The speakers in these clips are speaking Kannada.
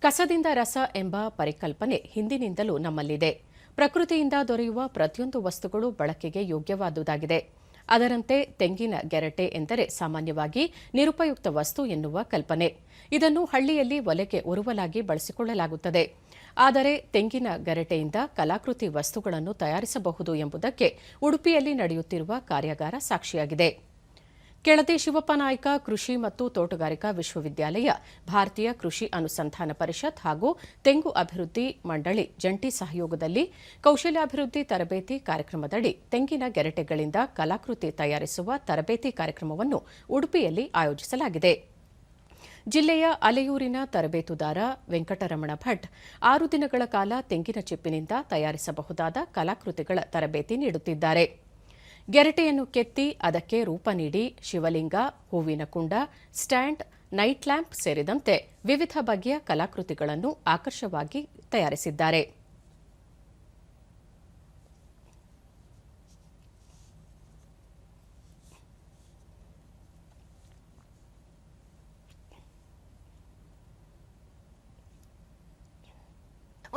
ಕಸದಿಂದ ರಸ ಎಂಬ ಪರಿಕಲ್ಪನೆ ಹಿಂದಿನಿಂದಲೂ ನಮ್ಮಲ್ಲಿದೆ. ಪ್ರಕೃತಿಯಿಂದ ದೊರೆಯುವ ಪ್ರತಿಯೊಂದು ವಸ್ತುಗಳು ಬಳಕೆಗೆ ಯೋಗ್ಯವಾದುದಾಗಿದೆ. ಅದರಂತೆ ತೆಂಗಿನ ಗೆರಟೆ ಎಂದರೆ ಸಾಮಾನ್ಯವಾಗಿ ನಿರುಪಯುಕ್ತ ವಸ್ತು ಎನ್ನುವ ಕಲ್ಪನೆ. ಇದನ್ನು ಹಳ್ಳಿಯಲ್ಲಿ ಒಲೆಗೆ ಉರುವಲಾಗಿ ಬಳಸಿಕೊಳ್ಳಲಾಗುತ್ತದೆ. ಆದರೆ ತೆಂಗಿನ ಗರಟೆಯಿಂದ ಕಲಾಕೃತಿ ವಸ್ತುಗಳನ್ನು ತಯಾರಿಸಬಹುದು ಎಂಬುದಕ್ಕೆ ಉಡುಪಿಯಲ್ಲಿ ನಡೆಯುತ್ತಿರುವ ಕಾರ್ಯಾಗಾರ ಸಾಕ್ಷಿಯಾಗಿದೆ. ಕೆಳದಿ ಶಿವಪ್ಪ ನಾಯ್ಕ ಕೃಷಿ ಮತ್ತು ತೋಟಗಾರಿಕಾ ವಿಶ್ವವಿದ್ಯಾಲಯ, ಭಾರತೀಯ ಕೃಷಿ ಅನುಸಂಧಾನ ಪರಿಷತ್ ಹಾಗೂ ತೆಂಗು ಅಭಿವೃದ್ಧಿ ಮಂಡಳಿ ಜಂಟಿ ಸಹಯೋಗದಲ್ಲಿ ಕೌಶಲ್ಯಾಭಿವೃದ್ಧಿ ತರಬೇತಿ ಕಾರ್ಯಕ್ರಮದಡಿ ತೆಂಗಿನ ಗೆರಟೆಗಳಿಂದ ಕಲಾಕೃತಿ ತಯಾರಿಸುವ ತರಬೇತಿ ಕಾರ್ಯಕ್ರಮವನ್ನು ಉಡುಪಿಯಲ್ಲಿ ಆಯೋಜಿಸಲಾಗಿದೆ. ಜಿಲ್ಲೆಯ ಅಲೆಯೂರಿನ ತರಬೇತುದಾರ ವೆಂಕಟರಮಣ ಭಟ್ ಆರು ದಿನಗಳ ಕಾಲ ತೆಂಗಿನ ಚಿಪ್ಪಿನಿಂದ ತಯಾರಿಸಬಹುದಾದ ಕಲಾಕೃತಿಗಳ ತರಬೇತಿ ನೀಡುತ್ತಿದ್ದಾರೆ. ಗೆರಟೆಯನ್ನು ಕೆತ್ತಿ ಅದಕ್ಕೆ ರೂಪ ನೀಡಿ ಶಿವಲಿಂಗ, ಹೂವಿನ ಕುಂಡ, ಸ್ಟ್ಯಾಂಡ್, ನೈಟ್ ಲ್ಯಾಂಪ್ ಸೇರಿದಂತೆ ವಿವಿಧ ಬಗೆಯ ಕಲಾಕೃತಿಗಳನ್ನು ಆಕರ್ಷವಾಗಿ ತಯಾರಿಸಿದ್ದಾರೆ.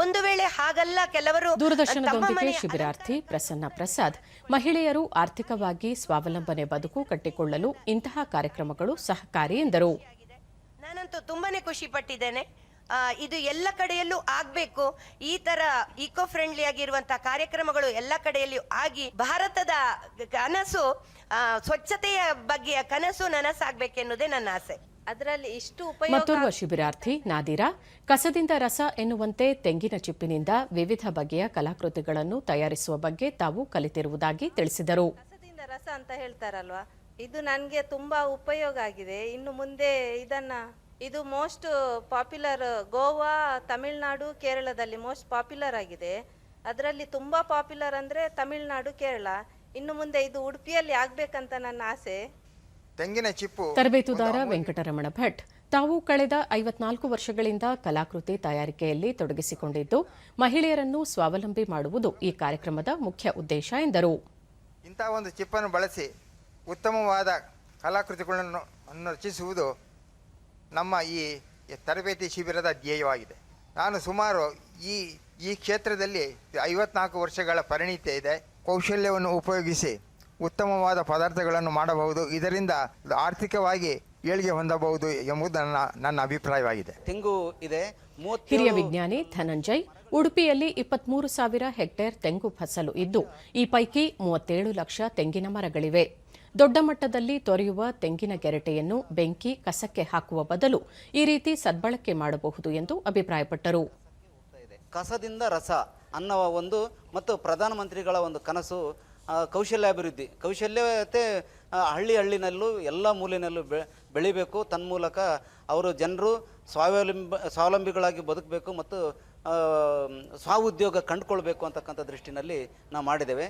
ಒಂದು ವೇಳೆ ಹಾಗಲ್ಲ ಕೆಲವರು ದೂರದರ್ಶನದೊಂದಿಗೆ ಶಿಬಿರಾರ್ಥಿ ಪ್ರಸನ್ನ ಪ್ರಸಾದ್. ಮಹಿಳೆಯರು ಆರ್ಥಿಕವಾಗಿ ಸ್ವಾವಲಂಬನೆ ಬದುಕು ಕಟ್ಟಿಕೊಳ್ಳಲು ಇಂತಹ ಕಾರ್ಯಕ್ರಮಗಳು ಸಹಕಾರಿ ಎಂದರು. ನಾನಂತೂ ತುಂಬಾನೇ ಖುಷಿ ಪಟ್ಟಿದ್ದೇನೆ. ಇದು ಎಲ್ಲ ಕಡೆಯಲ್ಲೂ ಆಗ್ಬೇಕು. ಈ ತರ ಇಕೋ ಫ್ರೆಂಡ್ಲಿ ಆಗಿರುವಂತಹ ಕಾರ್ಯಕ್ರಮಗಳು ಎಲ್ಲ ಕಡೆಯಲ್ಲೂ ಆಗಿ ಭಾರತದ ಕನಸು ಸ್ವಚ್ಛತೆಯ ಬಗ್ಗೆಯ ಕನಸು ನನಸಾಗಬೇಕೆನ್ನುವುದೇ ನನ್ನ ಆಸೆ. ಅದರಲ್ಲಿ ಇಷ್ಟು ಮತ್ತೋರ್ವ ಶಿಬಿರಾರ್ಥಿ ನಾದಿರಾ ಕಸದಿಂದ ರಸ ಎನ್ನುವಂತೆ ತೆಂಗಿನ ಚಿಪ್ಪಿನಿಂದ ವಿವಿಧ ಬಗೆಯ ಕಲಾಕೃತಿಗಳನ್ನು ತಯಾರಿಸುವ ಬಗ್ಗೆ ತಾವು ಕಲಿತಿರುವುದಾಗಿ ತಿಳಿಸಿದರು. ಕಸದಿಂದ ರಸ ಅಂತ ಹೇಳ್ತಾರಲ್ವಾ? ಇದು ನನಗೆ ತುಂಬಾ ಉಪಯೋಗ ಆಗಿದೆ. ಇನ್ನು ಮುಂದೆ ಇದನ್ನ ಇದು ಮೋಸ್ಟ್ ಪಾಪ್ಯುಲರ್ ಗೋವಾ ತಮಿಳುನಾಡು ಕೇರಳದಲ್ಲಿ ಮೋಸ್ಟ್ ಪಾಪ್ಯುಲರ್ ಆಗಿದೆ. ಅದರಲ್ಲಿ ತುಂಬಾ ಪಾಪ್ಯುಲರ್ ಅಂದ್ರೆ ತಮಿಳುನಾಡು ಕೇರಳ. ಇನ್ನು ಮುಂದೆ ಇದು ಉಡುಪಿಯಲ್ಲಿ ಆಗ್ಬೇಕಂತ ನನ್ನ ಆಸೆ. ತೆಂಗಿನ ಚಿಪ್ಪು ತರಬೇತುದಾರ ವೆಂಕಟರಮಣ ಭಟ್. ತಾವು ಕಳೆದ ಐವತ್ನಾಲ್ಕು ವರ್ಷಗಳಿಂದ ಕಲಾಕೃತಿ ತಯಾರಿಕೆಯಲ್ಲಿ ತೊಡಗಿಸಿಕೊಂಡಿದ್ದು ಮಹಿಳೆಯರನ್ನು ಸ್ವಾವಲಂಬಿ ಮಾಡುವುದು ಈ ಕಾರ್ಯಕ್ರಮದ ಮುಖ್ಯ ಉದ್ದೇಶ ಎಂದರು. ಇಂಥ ಒಂದು ಚಿಪ್ಪನ್ನು ಬಳಸಿ ಉತ್ತಮವಾದ ಕಲಾಕೃತಿಗಳನ್ನು ರಚಿಸುವುದು ನಮ್ಮ ಈ ತರಬೇತಿ ಶಿಬಿರದ ಧ್ಯೇಯವಾಗಿದೆ. ನಾನು ಸುಮಾರು ಈ ಈ ಕ್ಷೇತ್ರದಲ್ಲಿ ಐವತ್ನಾಲ್ಕು ವರ್ಷಗಳ ಪರಿಣಿತಿ ಇದೆ. ಕೌಶಲ್ಯವನ್ನು ಉಪಯೋಗಿಸಿ ಉತ್ತಮವಾದ ಪದಾರ್ಥಗಳನ್ನು ಮಾಡಬಹುದು ಇದರಿಂದ ಆರ್ಥಿಕವಾಗಿ ಏಳಿಗೆ ಹೊಂದಬಹುದು ಎಂಬುದು ನನ್ನ ನನ್ನ ಅಭಿಪ್ರಾಯವಾಗಿದೆ. ತೆಂಗು ಇದೆ. ಹಿರಿಯ ವಿಜ್ಞಾನಿ ಧನಂಜಯ್ ಉಡುಪಿಯಲ್ಲಿ ಇಪ್ಪತ್ಮೂರು ಸಾವಿರ ಹೆಕ್ಟೇರ್ ತೆಂಗು ಫಸಲು ಇದ್ದು ಈ ಪೈಕಿ ಮೂವತ್ತೇಳು ಲಕ್ಷ ತೆಂಗಿನ ಮರಗಳಿವೆ. ದೊಡ್ಡ ಮಟ್ಟದಲ್ಲಿ ತೊರೆಯುವ ತೆಂಗಿನ ಗೆರಟೆಯನ್ನು ಬೆಂಕಿ ಕಸಕ್ಕೆ ಹಾಕುವ ಬದಲು ಈ ರೀತಿ ಸದ್ಬಳಕೆ ಮಾಡಬಹುದು ಎಂದು ಅಭಿಪ್ರಾಯಪಟ್ಟರು. ಕಸದಿಂದ ರಸ ಅನ್ನುವ ಒಂದು ಮತ್ತು ಪ್ರಧಾನಮಂತ್ರಿಗಳ ಒಂದು ಕನಸು ಕೌಶಲ್ಯಾಭಿವೃದ್ಧಿ ಕೌಶಲ್ಯತೆ ಆ, ಹಳ್ಳಿ ಹಳ್ಳಿನಲ್ಲೂ ಎಲ್ಲ ಮೂಲೆಯಲ್ಲೂ ಬೆ ಬೆಳಿಬೇಕು. ತನ್ಮೂಲಕ ಅವರು ಜನರು ಸ್ವಾವಲಂಬ ಸ್ವಾವಲಂಬಿಗಳಾಗಿ ಬದುಕಬೇಕು ಮತ್ತು ಸ್ವ ಉದ್ಯೋಗ ಕಂಡುಕೊಳ್ಬೇಕು ಅಂತಕ್ಕಂಥ ದೃಷ್ಟಿನಲ್ಲಿ ನಾವು ಮಾಡಿದ್ದೇವೆ.